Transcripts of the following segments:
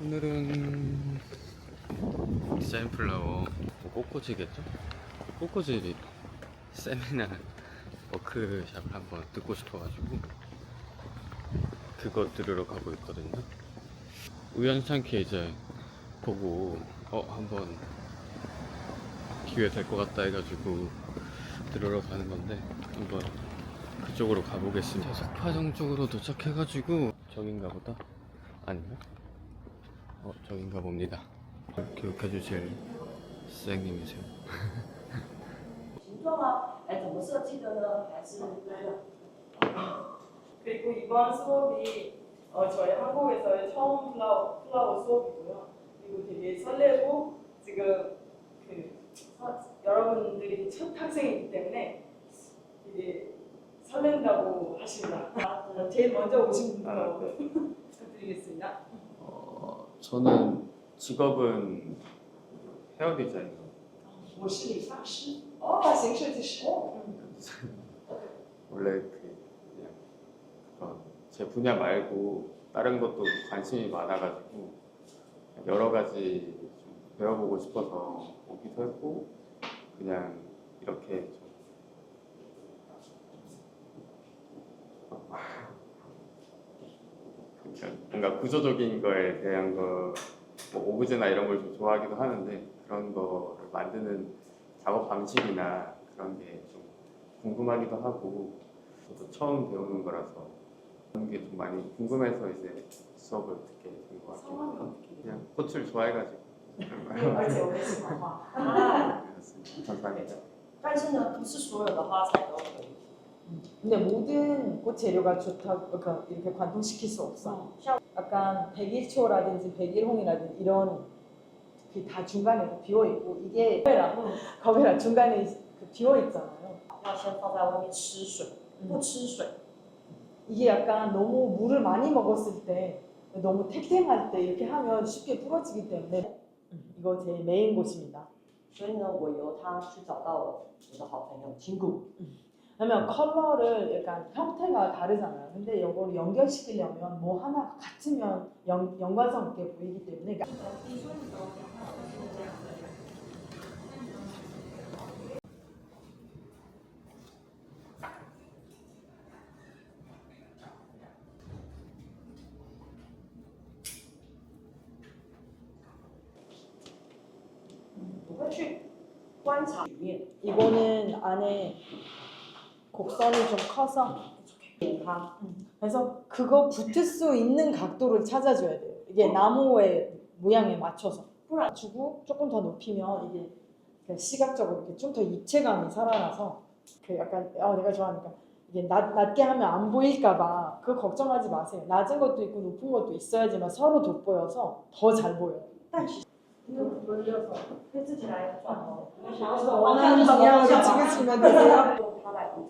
오늘은 디자인 플라워 뭐 꽃꽂이겠죠? 꽃꽂이 세미나 워크샵 한번 듣고 싶어가지고 그거 들으러 가고 있거든요. 우연찮게 이제 보고 어 한번 기회 될 것 같다 해가지고 들으러 가는 건데 한번 그쪽으로 가보겠습니다. 석파정 쪽으로 도착해가지고 저긴가 보다 아닌가? 어 저긴가 봅니다. 교육해 주실 선생님이세요. 形状啊，哎，怎么设计的呢？还是对的。 그리고 이번 수업이 어, 저희 한국에서의 처음 플라워, 플라워 수업이고요. 그리고 되게 설레고 지금 그 서- 여러분들이 첫 학생이기 때문에 되게 설렌다고 하십니다. 어, 제일 먼저 오신 아, 분부터 부탁드리겠습니다. 어, 저는 직업은 헤어 디자이너. 我是理发师，哦，形设计师。 원래 그 그냥 그런 제 분야 말고 다른 것도 관심이 많아가지고 여러 가지 좀 배워보고 싶어서 오기도 했고 그냥 이렇게 좀 뭔가 구조적인 거에 대한 거, 뭐 오브제나 이런 걸 좀 좋아하기도 하는데 그런 거를 만드는 작업 방식이나 그런 게 좀 궁금하기도 하고 저도 처음 배우는 거라서 그런 게 좀 많이 궁금해서 이제 수업을 듣게 된 것 같긴 성함이 해요. 어떻게 돼요? 그냥 꽃을 좋아해가지고 而且我很喜欢画。 그렇습니다. 감사합니다. 但是呢，不是所有的花材都可以。 근데 모든 꽃 재료가 좋다고 그러니까 이렇게 관통시킬 수 없어. 像 약간 백일초라든지 백일홍이라든지 이런 그 다 중간에 비어 있고 이게 카메라 카메라 중간에 그 비어 있잖아요. 要先放在外面吃水，不吃水， 이게 약간 너무 물을 많이 먹었을 때 너무 탱탱할 때 이렇게 하면 쉽게 부러지기 때문에 음, 이거 제 메인 곳입니다. 所以呢，我由它去找到了我的好朋友金谷。 그러면 컬러를 약간 형태가 다르잖아요. 근데 이걸 연결시키려면 뭐 하나 같으면 연, 연관성 있게 보이기 때문에 그러니까 我会去观察里面 이거는 안에 곡선이 좀 커서 다. 그래서 그거 붙을 수 있는 각도를 찾아줘야 돼요. 이게 나무의 모양에 맞춰서 주고 조금 더 높이면 이게 시각적으로 이렇게 좀 더 입체감이 살아나서 그 약간 어, 내가 좋아하니까 이게 낮, 낮게 하면 안 보일까봐 그거 걱정하지 마세요. 낮은 것도 있고 높은 것도 있어야지만 서로 돋보여서 더 잘 보여요. 이렇게 돌려서 해주지 않아요. 그래서 원하는 방향으로 찍으시면 되세요. 用它来比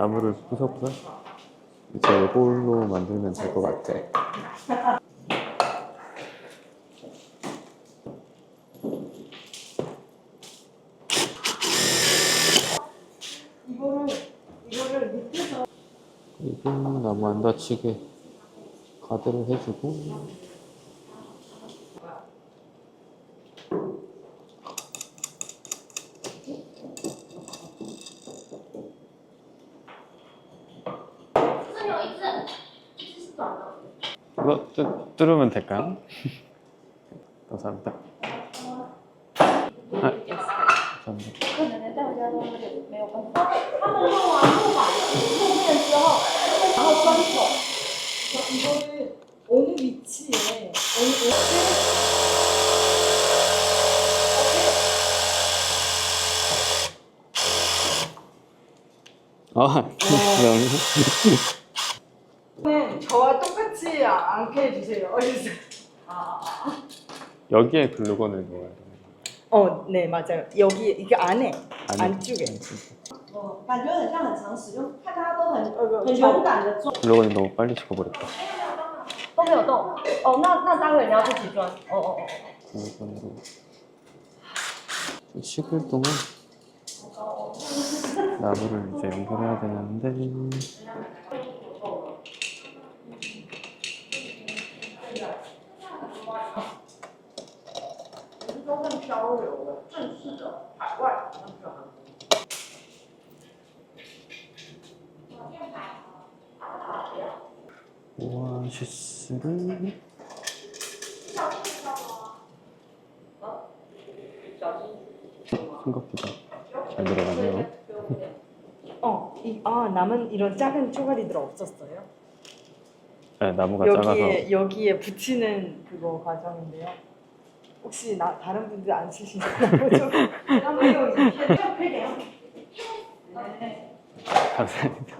나무를 부숴부숴 이제 이걸로 만들면 될 것 같아. 이거를 이거를 밑에서 그리고 나무 안 다치게 가드를 해주고 뚫, 뚫으면 될까요? 감사합니다. 아, 감사합니다. 可能大家都有点没有办法。他们弄完木板木面之后，然后钻孔。 이거를 어느 위치에 어느 어느 아, 네, 여기에 글루건을 넣어야 돼. 어, 네 맞아요. 여기 이게 안에 안에. 안쪽에. 哦，感觉很像很常使用，看大家都很呃很勇敢的做， 글루건이 너무 빨리 식어버렸다. 都没有动。哦，那那待会你要自己装。哦哦哦。 글루건으로 좀 식을 동안 나무를 이제 연결해야 되는데 오아시스를 생각보다 잘 들어가네요. 어, 이, 아 남은 이런 작은 쪼가리들 없었어요? 네, 나무가 작아서 여기에 여기에 붙이는 그거 과정인데요. 혹시 나 다른 분들 안 쓰시나요? 감사합니다.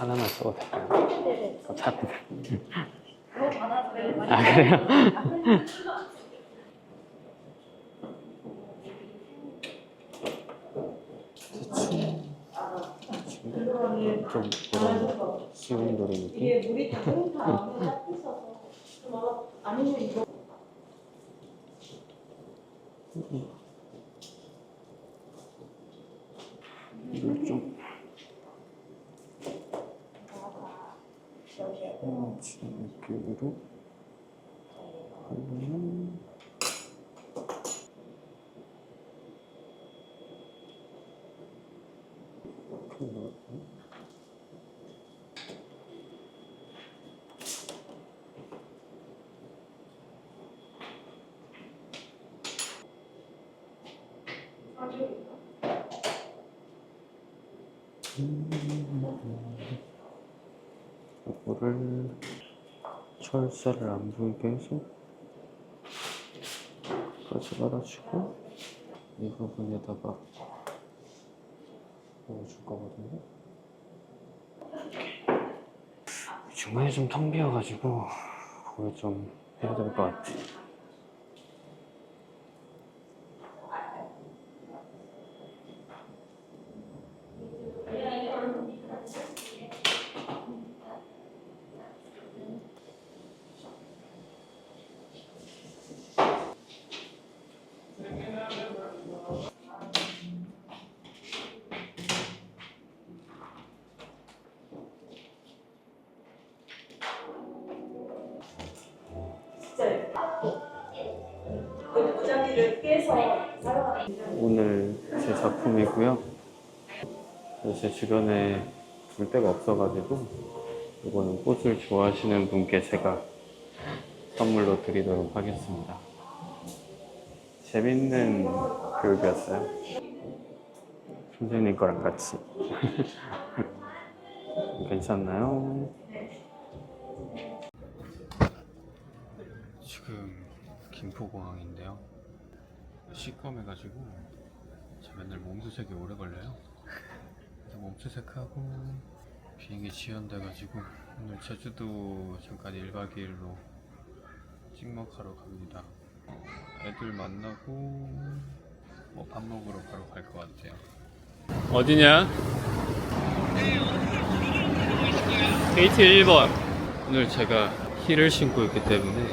하나만 써도 될까요? 감사합니다. 아 그래요? 대충 좀 이런 쉬운 노래 느낌? 이게 물이 다른 다음에 딱 있어서 아니면 이거 이걸 좀 이런 느낌으로 하면 이거를 철사를 안 보이게 해서 까지 받아주고 이 부분에다가 넣어줄 거거든요. 중간에 좀 텅 비어가지고 그걸 좀 해야 될 것 같아. 주변에 둘 데가 없어가지고 이거는 꽃을 좋아하시는 분께 제가 선물로 드리도록 하겠습니다. 재밌는 교육이었어요. 선생님 거랑 같이. 괜찮나요? 지금 김포공항인데요. 시꺼매가지고 저 맨날 몸수색이 오래 걸려요. 그래서 몸수색하고 비행기 지연돼가지고 오늘 제주도 잠깐 1박 2일로 찍먹하러 갑니다. 애들 만나고 뭐 밥 먹으러 바로 갈 것 같아요. 어디냐? 게이트 1번. 오늘 제가 힐을 신고 있기 때문에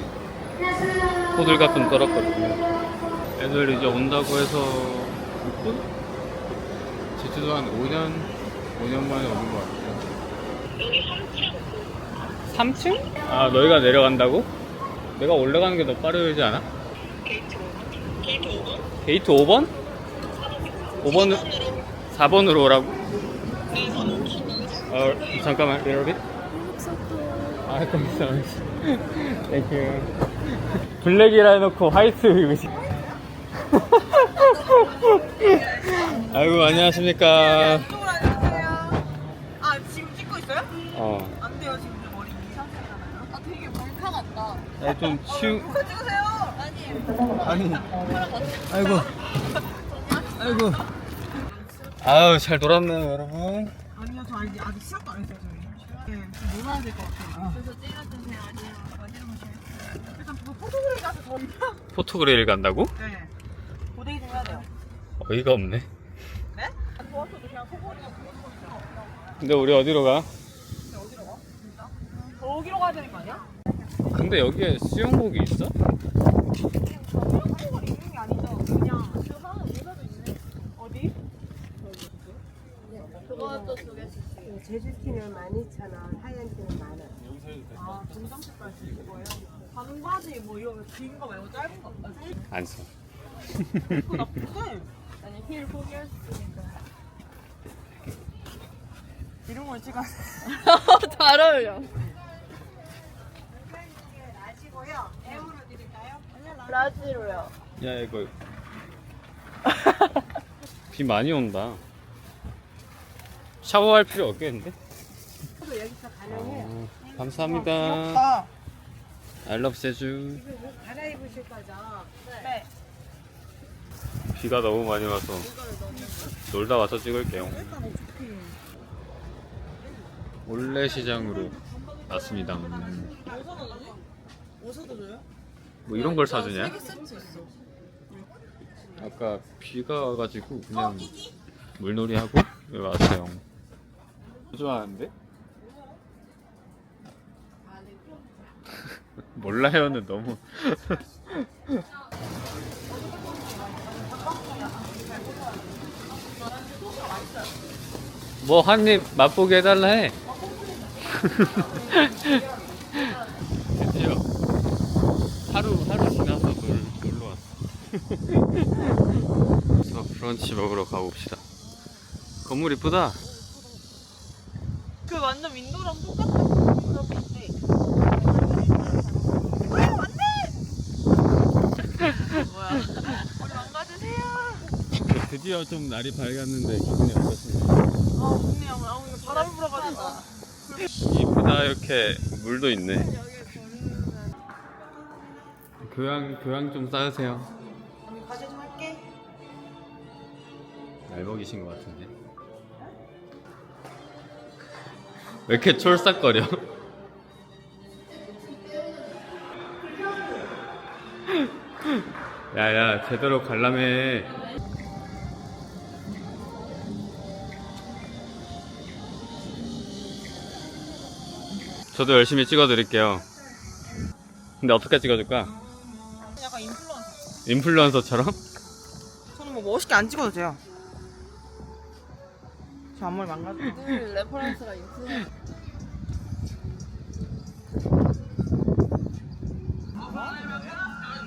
호들갑 좀 떨었거든요. 애들 이제 온다고 해서 6분? 제주도 한 5년, 5년 만에 오는 것 같아요. 여기 3층? 3층? 아, 너희가 내려간다고? 내가 올라가는 게 더 빠르지 않아? 게이트 5번? 게이트 5번? 5번? 4번으로 오라고? 어, 잠깐만, little bit. 아, 감사합니다. 땡큐. 블랙이라 해놓고 화이트 입으시. 아이고 안녕하십니까. 어. 안 돼요 지금 저 머리 이 상태잖아요. 아 되게 몰카 같다. 야, 좀 치우. 몰카 찍으세요. 아니. 아니 아이고. 아이고. 아유 잘 놀았네요 여러분. 아니요 저 아직 아직 시작도 안 했어요 저희. 네 놀아야 될 것 같아요. 그래서 찍어주세요. 아니요 어디로 가세요? 일단 뭐 포토그램 가서 저희랑 포토그레일 간다고? 네 고데기 좀 해야 돼요. 어이가 없네. 네? 안 도와줘도 그냥 소고리가 보여주세요. 근데 우리 어디로 가? 저기로 가야 되는 거 아니야? 근데 여기에 수영복이 있어? 한국을 입는 게 아니죠. 그냥 저 하나 모자도 있네. 어디? 그것도 두 개씩. 제주 티는 12,000원, 하얀 티는 만 원. 아, 동장 색깔 쓰는 거예요? 반바지 뭐 이런 긴 거 말고 짧은 거. 아, 짧은 안 써. 거 나쁜데? 아니, 힐 포기했으니까. 이런 걸 찍어. 잘 어울려. 아시고요. 애우로 드릴까요? 라지로요. 야 이거 비 많이 온다. 샤워할 필요 없겠는데? 또 여기서 가능해요. 아, 감사합니다. 아, I love 제주. 이거 뭐 갈아입으실 거죠? 네. 비가 너무 많이 와서 놀다 와서 찍을게요. 올레 시장으로 왔습니다. 옷도 줘요? 뭐 이런 걸 사주냐? 아까 비가 와가지고 그냥 물놀이 하고 여기 왔어요. 좋아하는데? 몰라요는 너무 뭐 한 입 맛보게 해달라 해. 드디어 하루 하루 지나서 놀, 놀러 왔어. 그래서 브런치 먹으러 가봅시다. 건물 이쁘다. 그 완전 윈도우랑 똑같은 돼! 뭐야. 우리 망가주세요. 드디어 좀 날이 밝았는데 기분이 어떠신가요? 아, 좋네요. 아, 오늘 바람이 불어가지고. 이쁘다 이렇게 물도 있네. 교양 교양 좀 쌓으세요. 날먹이신 것 같은데. 왜 이렇게 촐싹거려? 야야 제대로 관람해. 저도 열심히 찍어드릴게요. 근데 어떻게 찍어줄까? 약간 인플루언서. 인플루언서처럼? 저는 뭐 멋있게 안 찍어도 돼요. 저 앞머리 망가져. 늘 레퍼런스가 있으세요.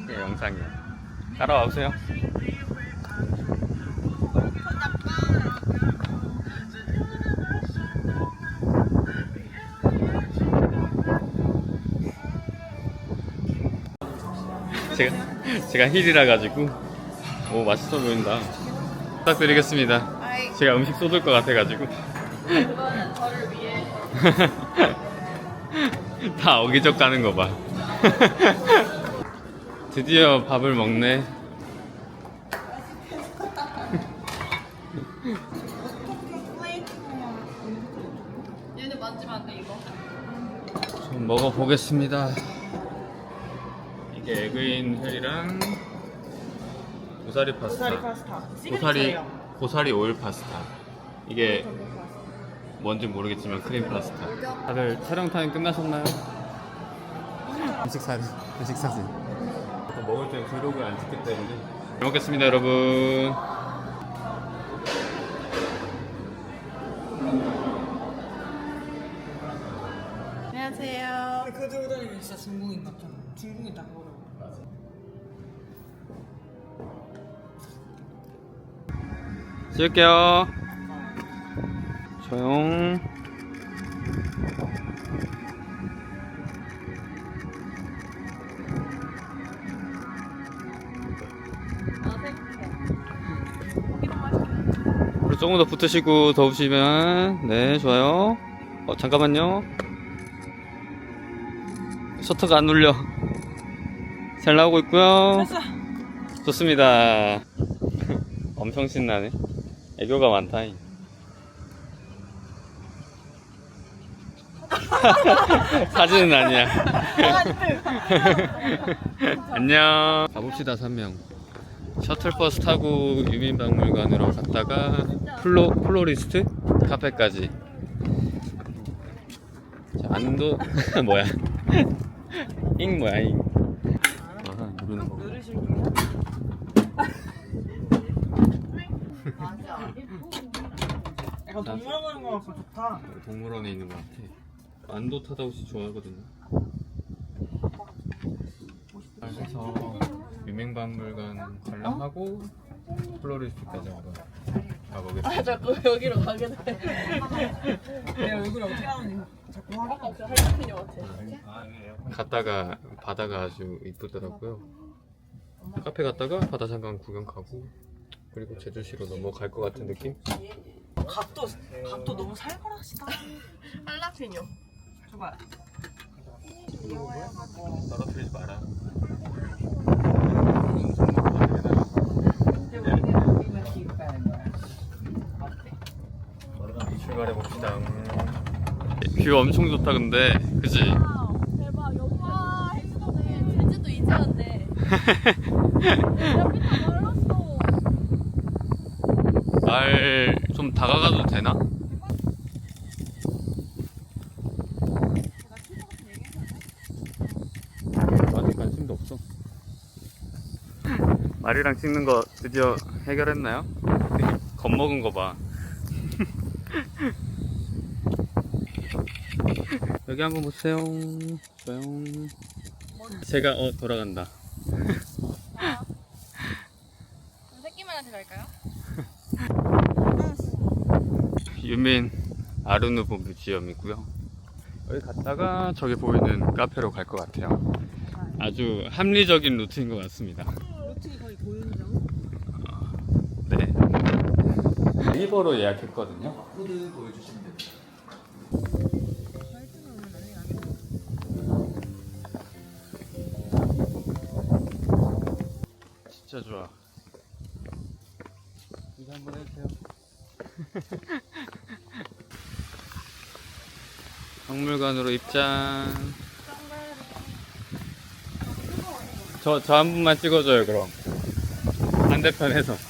네, 영상이요. 따라와 보세요. 제가 제가 힐이라 가지고 오 맛있어 보인다. 부탁드리겠습니다. 제가 음식 쏟을 것 같아 가지고 그거는 저를 위해. 다 어기적 가는 거 봐. 드디어 밥을 먹네. 얘는 만지면 안 돼, 이거. 좀 먹어보겠습니다. 이게 에그인 헬이랑 고사리 파스타. 고사리 파스타. 고사리 시그니처예요. 고사리 오일 파스타. 이게 뭔지 모르겠지만 크림 파스타. 다들 촬영 타임 끝나셨나요? 음식 사진. 음식 사진. 먹을 때 브이로그 안 찍기 때문에. 잘 먹겠습니다, 여러분. 안녕하세요. 그거 들고 다니면 진짜 중국인 같잖아. 중국인 딱 그거 찍을게요. 조용. 아, 생각. 조금 더 붙으시고 더우시면 네 좋아요 어 잠깐만요 셔터가 안 눌려 잘 나오고 있고요 좋습니다 엄청 신나네 애교가 많다 사진은 아니야. 안녕. 가봅시다 3명. 셔틀버스 타고 유민박물관으로 갔다가 플로, 플로리스트 카페까지. 자, 안도 뭐야. 잉 뭐야 잉 아, 누르는 거 약간 동물원 가는 거 같고 좋다. 동물원에 있는 것 같아 안도 타다 혹시 좋아하거든요 그래서 유명박물관 관람하고 플로리스트까지 한번 가보겠습니다 자꾸 여기로 가게 돼. 내 얼굴 어떻게 하는지 자꾸 확인. 아까 그 할머니 같아. 갔다가 바다가 아주 이쁘더라고요. 카페 갔다가 바다 잠깐 구경 가고 그리고 제주시로 넘어갈 것 같은 느낌? 각도 각도 너무 살벌하시다. 할라피뇨. 줘봐. 떨어뜨리지 마라. 출발해 봅시다. 뷰 엄청 좋다 근데 그지? 대박 여기가 해수도네 제주도 다 말랐어 말 좀 다가가도 되나? 아직 관심도 없어. 말이랑 찍는 거 드디어 해결했나요? 겁먹은 거 봐. 여기 한번 보세요. 좋아요. 제가 어 돌아간다. 새끼만한테 갈까요? 유민 아르누보 뮤지엄이고요. 여기 갔다가 저기 보이는 카페로 갈 것 같아요. 아주 합리적인 루트인 것 같습니다. 루틴이 거의 고윤정. 네. 네이버로 예약했거든요. 코드 보여주시면 박물관으로 입장. 저, 저 한 분만 찍어줘요, 그럼. 반대편에서.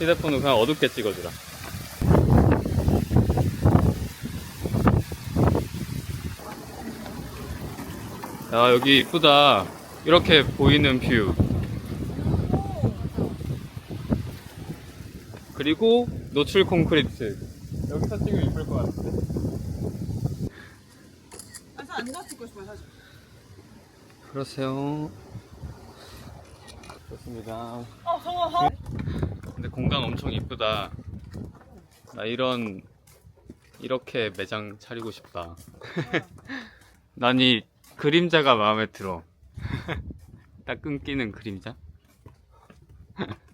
휴대폰으로 그냥 어둡게 찍어주라. 야, 여기 이쁘다. 이렇게 보이는 뷰. 그리고 노출 콘크리트. 여기서 찍으면 이쁠 것 같은데. 그래서 앉아 찍고 싶어요 사실. 그러세요. 좋습니다. 어 성화. 근데 공간 엄청 이쁘다. 나 이런 이렇게 매장 차리고 싶다. 난 이 그림자가 마음에 들어. 딱 끊기는 그림자.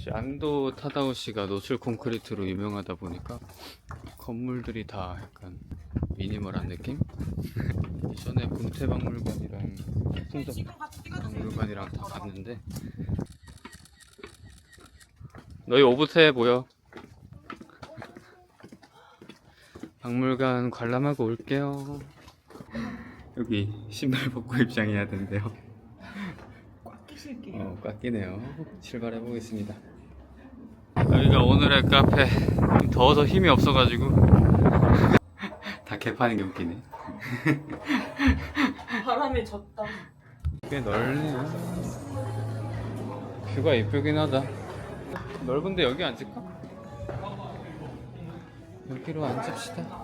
역시 안도 타다오시가 노출 콘크리트로 유명하다 보니까 건물들이 다 약간 미니멀한 느낌? 이전에 문태박물관이랑 풍덕박물관이랑 다 갔는데 너희 오붓해 보여. 박물관 관람하고 올게요. 여기 신발 벗고 입장해야 된대요. 꽉 끼실게. 어, 꽉 끼네요. 출발해 보겠습니다. 여기가 오늘의 카페. 좀 더워서 힘이 없어가지고 다 개판인 게 웃기네. 바람이 졌다. 꽤 넓네요. 뷰가 이쁘긴 하다. 넓은데 여기 앉을까? 여기로 앉읍시다.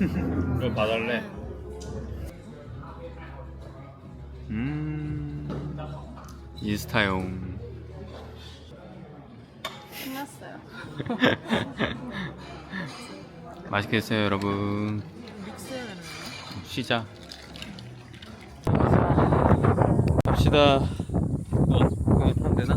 이거 봐달래. 음, 인스타용. 신났어요. 맛있게 드세요, 여러분. 쉬자. 갑시다. 어, 그거 타면 되나?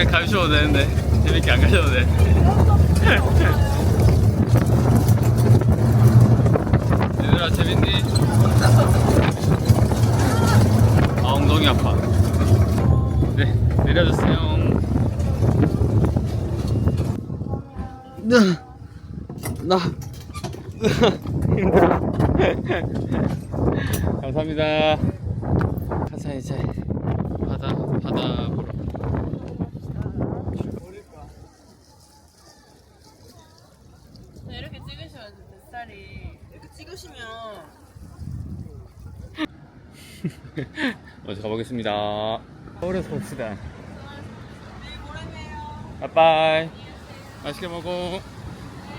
그냥 가셔도 되는데 재밌게 안 가셔도 돼. 얘들아 재밌니? 아 엉덩이 아파. 네 내려주세요. 나 나. 감사합니다. 가자 이제 바다 바다 보러. 네, 이렇게 찍으셔야지 뱃살이. 이렇게 찍으시면 먼저 가보겠습니다. 서울에서 봅시다. 빠빠이. 맛있게 먹어.